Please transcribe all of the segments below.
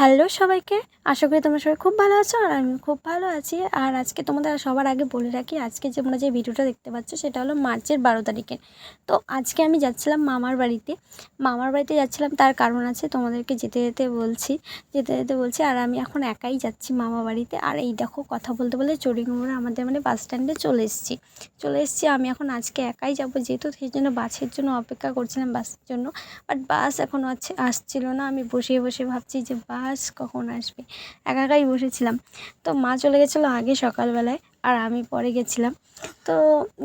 Hello সবাইকে। আশা করি তোমরা সবাই খুব ভালো আছো আর আমি খুব ভালো আছি। আর আজকে তোমাদের সবার আগে বলে রাখি, আজকে যে তোমরা যে ভিডিওটা দেখতে পাচ্ছ সেটা হলো মার্চের বারো তারিখে। তো আজকে আমি যাচ্ছিলাম মামার বাড়িতে। মামার বাড়িতে যাচ্ছিলাম তার কারণ আছে তোমাদেরকে যেতে যেতে বলছি, যেতে যেতে বলছি। আর আমি এখন একাই যাচ্ছি মামা বাড়িতে। আর এই দেখো কথা বলতে বলতে চড়িগুমরা আমাদের মানে বাস স্ট্যান্ডে চলে এসেছি। চলে এসেছি, আমি এখন আজকে একাই যাব যেহেতু সেই জন্য বাসের জন্য অপেক্ষা করছিলাম বাসের জন্য। বাট বাস এখন আছে আসছিল না। আমি বসে বসে ভাবছি যে বাস কখন আসবে? একা একাই বসেছিলাম। তো মা চলে গেছিল আগে সকালবেলায় আর আমি পরে গেছিলাম। তো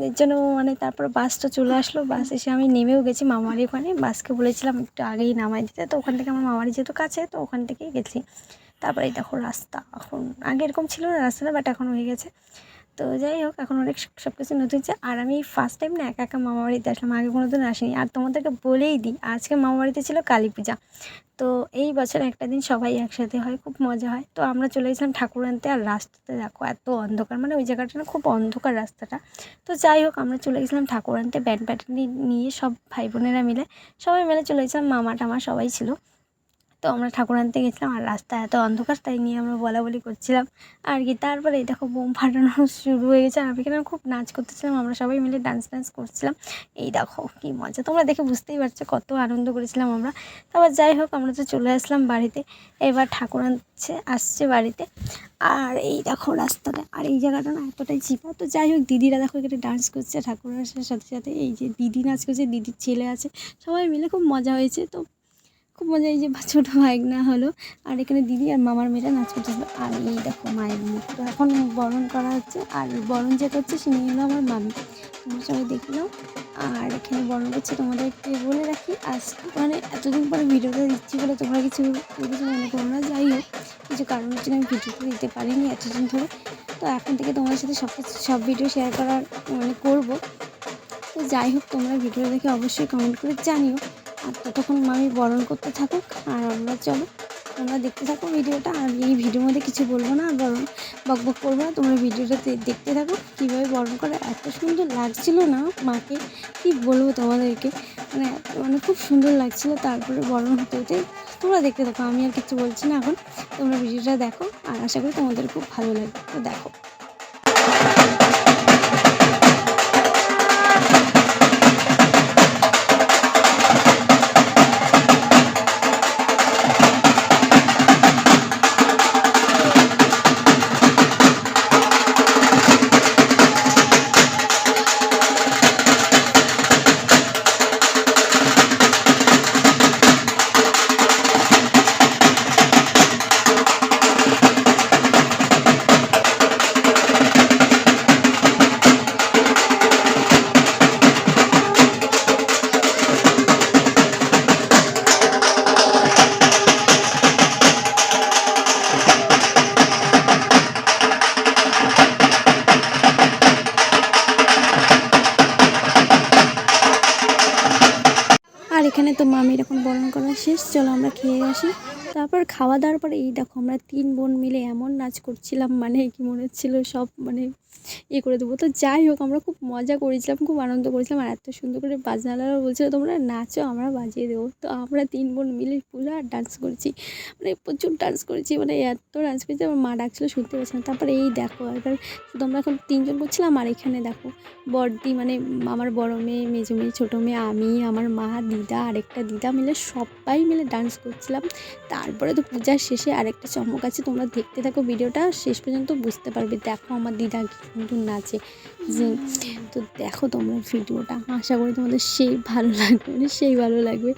এর জন্য মানে তারপর বাসটা চলে আসলো। বাস এসে আমি নেমেও গেছি মামারি ওখানে। বাসকে বলেছিলাম একটু আগেই নামাই দিতে। তো ওখান থেকে আমার মামারি যেহেতু কাছে, তো ওখান থেকেই গেছি। তারপরে দেখো রাস্তা। এখন আগে এরকম ছিল না রাস্তাটা বাট এখন হয়ে গেছে। তো যাই হোক, এখন অনেক সব কিছু নতুন হচ্ছে। আর আমি ফার্স্ট টাইম না একা একা মামা বাড়িতে আসলাম। আগে কোনো দিন আসিনি। আর তোমাদেরকে বলেই দিই, আজকে মামা বাড়িতে ছিল কালী পূজা। তো এই বছর একটা দিন সবাই একসাথে হয়, খুব মজা হয়। তো আমরা চলে গেছিলাম ঠাকুর আনতে আর রাস্তাতে দেখো এত অন্ধকার মানে ওই জায়গাটা না খুব অন্ধকার রাস্তাটা। তো যাই হোক, আমরা চলে গেছিলাম ঠাকুর আনতে ব্যান্ড প্যাটার্ন নিয়ে সব ভাই বোনেরা মিলে, সবাই মিলে চলে গেছিলাম মামা টামা সবাই ছিল। তো আমরা ঠাকুর আনতে গেছিলাম আর রাস্তা এত অন্ধকার, তাই নিয়ে আমরা বলা বলি করছিলাম। আর কি, তারপরে দেখো বোম ফাটানো শুরু হয়ে গেছে আর এখানে খুব নাচ করতেছিলাম, আমরা সবাই মিলে ডান্স ডান্স করছিলাম। এই দেখো কী মজা, তোমরা দেখে বুঝতেই পারছ কত আনন্দ করেছিলাম আমরা। তারপর যাই হোক, আমরা তো চলে আসলাম বাড়িতে। এবার ঠাকুর আনছে, আসছে বাড়িতে। আর এই দেখো রাস্তাটা, আর এই জায়গাটা না এতটাই চিপা। তো যাই হোক, দিদিরা দেখো এখানে ডান্স করছে, ঠাকুর আসার সাথে সাথে। এই যে দিদি নাচ করছে, দিদির ছেলে আছে, সবাই মিলে খুব মজা হয়েছে। তো খুব মজা এই যে ছোটো না হলো। আর এখানে দিদি আর মামার মেয়েরা নাচ করতেছিল আর এই দেখো মায়ের মুখ তো এখন বরণ করা হচ্ছে। আর বরণ যে করছে সে নিয়ে হলো আমার মামি। তোমরা সবাই দেখলাম আর এখানে বরণ করছে তোমাদেরকে বলে রাখি। আজ মানে এতদিন পরে ভিডিওটা দিচ্ছি বলে তোমরা কিছু কিছু মনে করো না। যাই হোক, কিছু কারণ হচ্ছে আমি ভিডিওটা দিতে পারিনি এতদিন ধরে। তো এখন থেকে তোমাদের সাথে সব কিছু, সব ভিডিও শেয়ার করার মানে করব। তো যাই হোক, তোমরা ভিডিও দেখে অবশ্যই কমেন্ট করে জানিও। ততক্ষণ মামি বরণ করতে থাকুক, আর আমরা চলো, তোমরা দেখতে থাকো ভিডিওটা, আর এই ভিডিওর মধ্যে কিছু বলব না, বরং বক বক করব না, তোমরা ভিডিওটা দেখতে থাকো, কীভাবে বরণ করে, এত সুন্দর লাগছিল না মাকে, কী বলব তোমাদেরকে মানে মানে খুব সুন্দর লাগছিল তারপরে বরণ হতে হতে, তোমরা দেখতে থাকো, আমি আর কিছু বলছি না এখন, তোমরা ভিডিওটা দেখো, আর আশা করি তোমাদের খুব ভালো লাগবে, তো দেখো। এখানে এরকম বর্ণন বরণ করা শেষ চলো আমরা খেয়ে আসি। তারপর খাওয়া দাওয়ার পরে, এই দেখো আমরা তিন বোন মিলে এমন নাচ করছিলাম মানে কি মনে হচ্ছিল সব মানে ইয়ে করে দেবো। তো যাই হোক, আমরা খুব মজা করেছিলাম, খুব আনন্দ করেছিলাম, আর এত সুন্দর করে বাজনালারা বলছিল, তোমরা নাচো, আমরা বাজিয়ে দেবো। তো আমরা তিন বোন মিলে পুরো আর ডান্স করেছি মানে প্রচুর ডান্স করেছি মানে এত ডান্স করেছি, আমার মা ডাকছিল শুনতে পাচ্ছি না। তারপরে এই দেখো, এবার শুধু আমরা এখন তিনজন করছিলাম, আর এখানে দেখো বড়দি মানে আমার বড় মেয়ে, মেজো মেয়ে, ছোটো মেয়ে, আমি, আমার মা, দিদা, আরেকটা দিদা মিলে সবাই মিলে ডান্স করছিলাম। তারপরে তো পূজার শেষে আরেকটা চমক আছে, তোমরা দেখতে থাকো ভিডিওটা, শেষ পর্যন্ত বুঝতে পারবে। দেখো আমার দিদা কি সুন্দর নাচে। যে তো দেখো তোমরা ভিডিওটা, আশা করি তোমাদের সেই ভালো লাগবে মানে সেই ভালো লাগবে।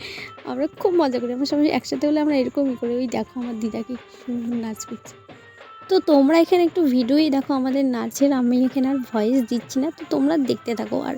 আমরা খুব মজা করি, আমরা সবাই একসাথে হলে আমরা এরকমই করি, ওই দেখো আমার দিদাকে সুন্দর নাচ করছে। তো তোমরা এখানে একটু ভিডিওই দেখো আমাদের নাচের, আমি এখানে আর ভয়েস দিচ্ছি না, তো তোমরা দেখতে থাকো। আর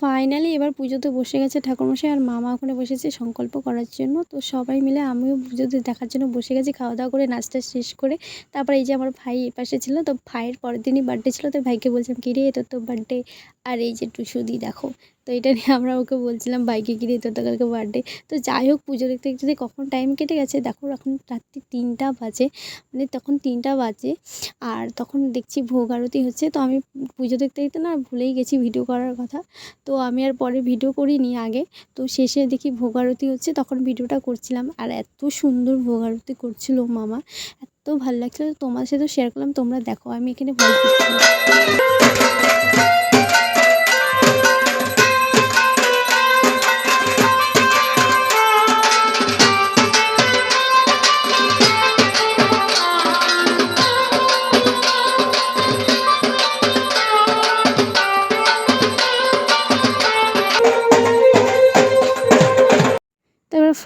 ফাইনালি এবার পুজোতে বসে গেছে ঠাকুরমশাই আর মামা ওখানে বসেছে সংকল্প করার জন্য। তো সবাই মিলে আমিও পুজোতে দেখার জন্য বসে গেছি খাওয়া দাওয়া করে, নাচটা শেষ করে। তারপরে এই যে আমার ভাই পাশে ছিল, তো ভাইয়ের পরের দিনই বার্থডে ছিল, তো ভাইকে বলছিলাম কী রে তোর তো বার্থডে আর এই যে টুসু দি, দেখো। তো এটা নিয়ে আমরা ওকে বলছিলাম, বাইকে কিনে তোর তো কালকে বার্থডে তো যাই হোক, পুজো দেখতে দেখতে কখন টাইম কেটে গেছে, দেখো এখন রাত্রি তিনটা বাজে মানে তখন তিনটা বাজে, আর তখন দেখছি ভোগ আরতি হচ্ছে, তো আমি পুজো দেখতে দেখতে না ভুলেই গেছি ভিডিও করার কথা। তো আমি আর পরে ভিডিও করিনি আগে, তো শেষে দেখি ভোগ আরতি হচ্ছে, তখন ভিডিওটা করছিলাম, আর এত সুন্দর ভোগ আরতি করছিল মামা, এত ভালো লাগছিল। তোমার সাথে শেয়ার করলাম, তোমরা দেখো, আমি এখানে ভয়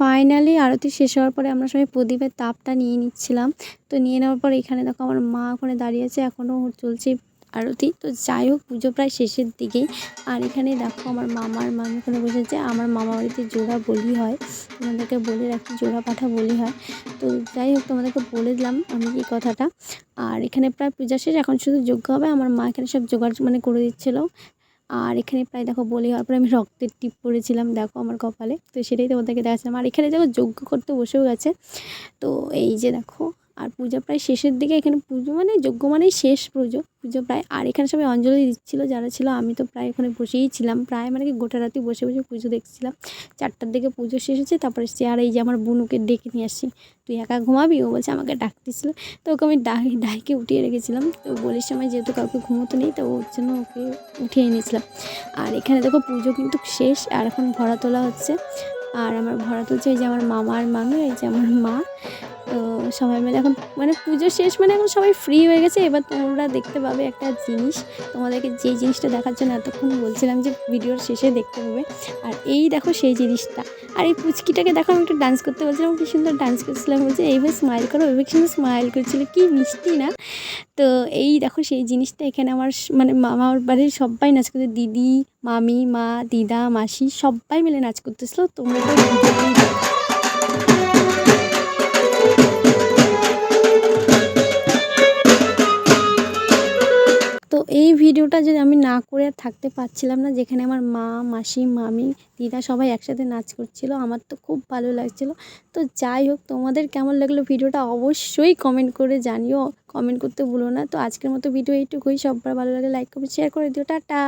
ফাইনালি আরতি শেষ হওয়ার পরে আমরা সবাই প্রদীপের তাপটা নিয়ে নিচ্ছিলাম। তো নিয়ে নেওয়ার পরে এখানে দেখো আমার মা ওখানে দাঁড়িয়ে আছে, এখনও চলছে আরতি। তো যাই হোক, পুজো প্রায় শেষের দিকেই। আর এখানে দেখো আমার মামার মামি ওখানে বসেছে আমার মামা বাড়িতে জোড়া বলি হয়। তোমাদেরকে বলে রাখি, জোড়া পাঠা বলি হয়। তো যাই হোক, তোমাদেরকে বলে দিলাম আমি এই কথাটা। আর এখানে প্রায় পূজা শেষ, এখন শুধু যোগ্য হবে। আমার মা এখানে সব জোগাড় মানে করে দিচ্ছিল। আর এখানে প্রায় দেখো বলি হওয়ার পরে আমি রক্তের টিপ পরেছিলাম দেখো আমার কপালে। তো সেটাই তোমাদেরকে দেখাচ্ছিলাম। আর এখানে দেখো যজ্ঞ করতে বসেও গেছে। তো এই যে দেখো আর পূজা প্রায় শেষের দিকে এখানে পুজো মানে যজ্ঞ মানেই শেষ পুজো পুজো প্রায়। আর এখানে সবাই অঞ্জলি দিচ্ছিল, যারা ছিল আমি তো প্রায় ওখানে বসেই ছিলাম। প্রায় মানে কি গোটা রাতি বসে বসে পুজো দেখছিলাম। চারটার দিকে পুজো শেষ হচ্ছে, তারপরে সে আর এই যে আমার বুনুকে ডেকে নিয়ে আসছি তুই একা ঘুমাবি? ও বলছে, আমাকে ডাকতেছিল। তো ওকে আমি ডাকি ডাইকে উঠিয়ে রেখেছিলাম। তো বলির সময় যেহেতু কাউকে ঘুমোতে নেই, তো ওর জন্য ওকে উঠিয়ে এনেছিলাম। আর এখানে দেখো পুজো কিন্তু শেষ, আর এখন ভরা তোলা হচ্ছে। আর আমার ভরা তুলছে এই যে আমার মামা আর মামি, এই যে আমার মা। তো সবাই মিলে এখন মানে পুজো শেষ মানে এখন সবাই ফ্রি হয়ে গেছে। এবার তোমরা দেখতে পাবে একটা জিনিস। তোমাদেরকে যে জিনিসটা দেখার জন্য এতক্ষণ বলছিলাম যে ভিডিওর শেষে দেখতে পাবে আর এই দেখো সেই জিনিসটা। আর এই পুচকিটাকে দেখো, আমি একটু ডান্স করতে বলছিলাম, কি সুন্দর ডান্স করছিলাম বলছে, এইভাবে স্মাইল করো। ওইভাবে সুন্দর স্মাইল করছিল। কি মিষ্টি না? তো এই দেখো সেই জিনিসটা এখানে আমার মানে মামার বাড়ির সবাই নাচ করতে। দিদি, মামি, মা, দিদা, মাসি সবাই মিলে নাচ করতেছিল। তোমরা তো এই ভিডিওটা যদি আমি না করে থাকতে পারছিলাম না, যেখানে আমার মা, মাসি, মামি, দিদা সবাই একসাথে নাচ করছিল, আমার তো খুব ভালো লাগছিল। তো যাই হোক, তোমাদের কেমন লাগল ভিডিওটা অবশ্যই কমেন্ট করে জানিও। কমেন্ট করতে ভুলো না। তো আজকের মতো ভিডিও এইটুকুই। সবার ভালো লাগে লাইক করবে শেয়ার করে দিও। টাটা!